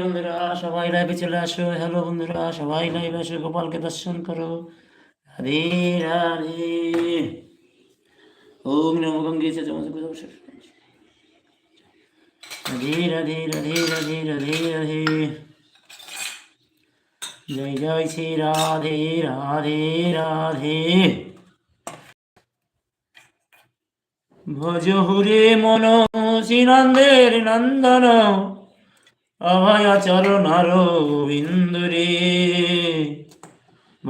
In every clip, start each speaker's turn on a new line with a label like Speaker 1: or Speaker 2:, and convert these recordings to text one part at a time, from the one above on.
Speaker 1: বন্ধুরা সবাই লাইভে চলে আসো হ্যালো বন্ধুরা সবাই লাইভে আসো গোপালকে দর্শন করো রাধে রাধে ওম নম গঙ্গে রাধে রাধে রাধে রাধে রাধে রাধে জয় জয় শ্রী রাধে রাধে রাধে ভজ হুরে মন শ্রী নন্দন অভয় চরণ বিন্দুরে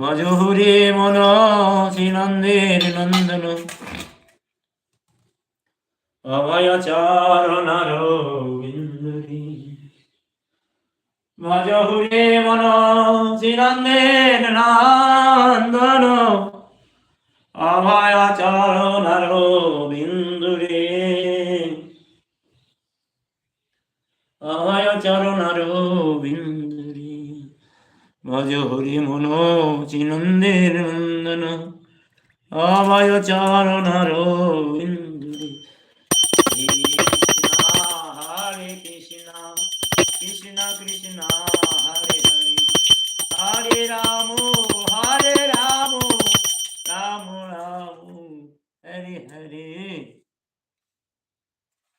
Speaker 1: মজহুরে মন শ্রীনন্দের নন্দন অভয়া চরণ বিন্দুরে মজহুরে মন শ্রীনন্দের নন্দন অভয়া চরণ বিন্দুরে আয় চরণার বিন্দুরি ভজ হরি মন চিনন্দের নন্দন আয় চরণার বিন্দুরি হরে কৃষ্ণ কৃষ্ণ কৃষ্ণ হরে হরে হরে রাম হরে রাম রাম রাম হরে হরে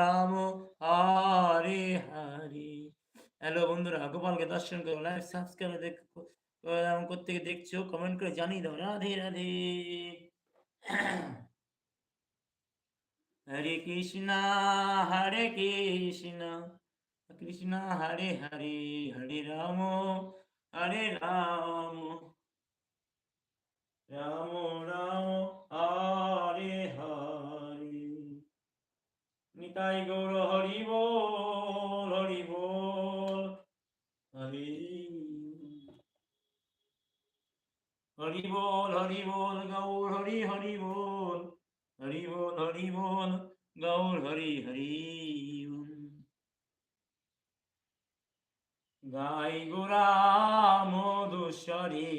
Speaker 1: রাম হরে হরি হ্যালো বন্ধুরা গোপালকে দর্শন করো লাইভ সাবস্ক্রাইব থেকে দেখছো কমেন্ট করে জানিয়ে দাও রাধে রাধে হরে কৃষ্ণা হরে কৃষ্ণা কৃষ্ণা হরে হরে হরে রাম হরে রাম বল হরি বল গৌর হরি হরি বল হরি বল হরি বল গৌর হরি হরি গাই গোরা মধুসরে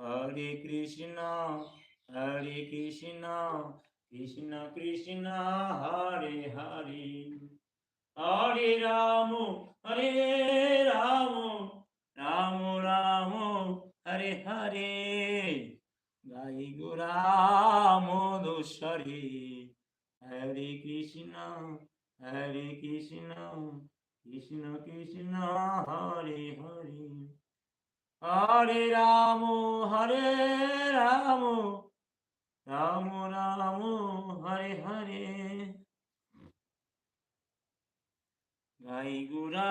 Speaker 1: হরে কৃষ্ণ হরে কৃষ্ণ কৃষ্ণ কৃষ্ণ হরে হরে হরে রাম হরে রাম রাম রাম হরে হরে গাই গোরা হরে কৃষ্ণ হরে কৃষ্ণ কৃষ্ণ কৃষ্ণ হরে হরে হরে রাম হরে রাম রাম রাম হরে হরে গাই গোরা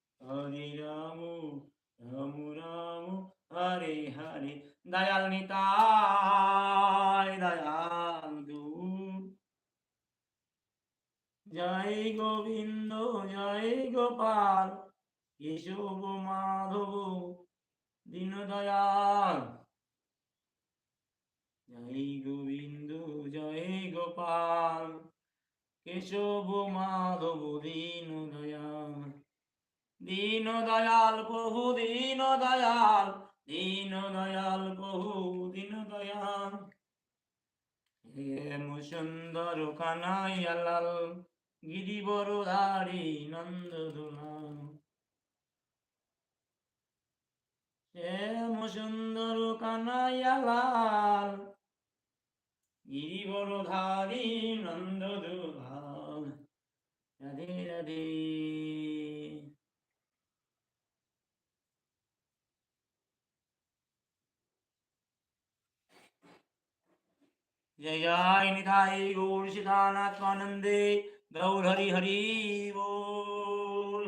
Speaker 1: হরে রাম রাম রাম হরে হরে দয়াল নিতায় দয়াল দু জয় গোবিন্দ জয় গোপাল কেশব মাধব দয়াল জয় গোবিন্দ জয় গোপাল কেশব মাধব দয়াল দীন দয়াল বহু দীন দয়াল দীন দয়াল বহু দীন দয়াল হে মুসুন্দর কানাইয়ালাল গিরিবর দাড়ি নন্দ দুলাল হে মুসুন্দর কানাইয়ালাল গিরিবর ধারি নন্দ দুলাল রাধে রাধে जय निधाय गौर सिद्धानात्मानंदे गौर हरि हरि बोल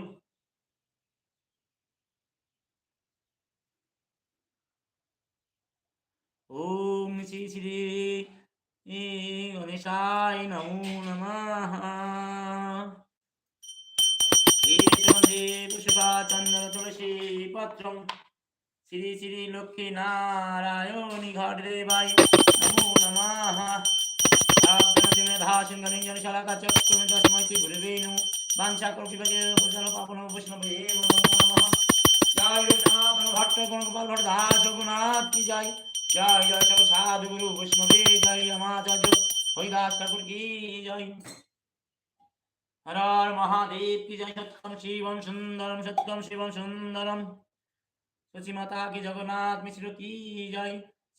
Speaker 1: ओम श्री श्री गणेशाय नमो नमः पुष्पाचंद्र तुलसी पत्रम श्री श्री लक्ष्मी नारायणी घट देवाय नमो नमः ृवेणु वाचाकृष्णभट्टगुणाथ की जय जय जय सब साधु गुरु वैष्णवे जय रमाचार्य हरिदास ठाकुर की जय हर हर महादेव की जय सत्यम शिवम सुंदरम सत्यम शिवम सुंदरम सची माता की जगन्नाथ मिश्र की जय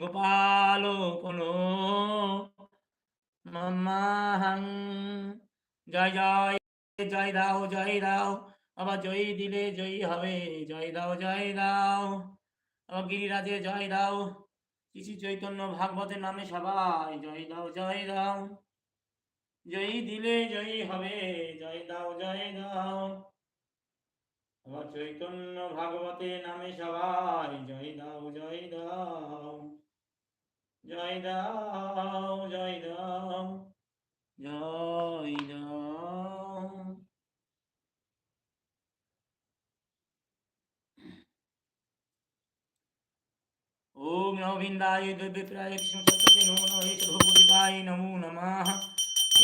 Speaker 1: গোপাল মামাহং জয় জয় জয় দাও জয় দাও আবার জয় দিলে জয়ী হবে জয় দাও জয় দাও আবার গিরিরাজে জয় দাও কিছু চৈতন্য ভাগবতের নামে সবাই জয় দাও জয় দাও জয়ী দিলে জয়ী হবে জয় দাও জয় দাও আবার চৈতন্য ভাগবতের নামে সবাই জয় দাও জয় দাও জয় দাও জয় দাও জয় দাও ওম নবিন্দায় দ্রব্যপ্রায় কৃষ্ণ সত্যকে নমো নম এস ভগবতীপায় নমো নমঃ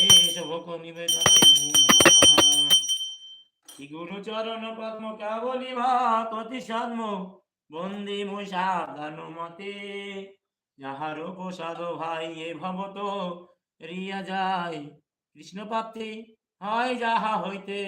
Speaker 1: এস ভগবনিবেদনায় নমো নমঃ শ্রী গুরুচরণ পদ্ম কেবলি ভা কতি সদ্ম মতে যাহার প্রসাদ ভাই এ ভবত রিয়া যায় কৃষ্ণ প্রাপ্তি হয় যাহা হইতে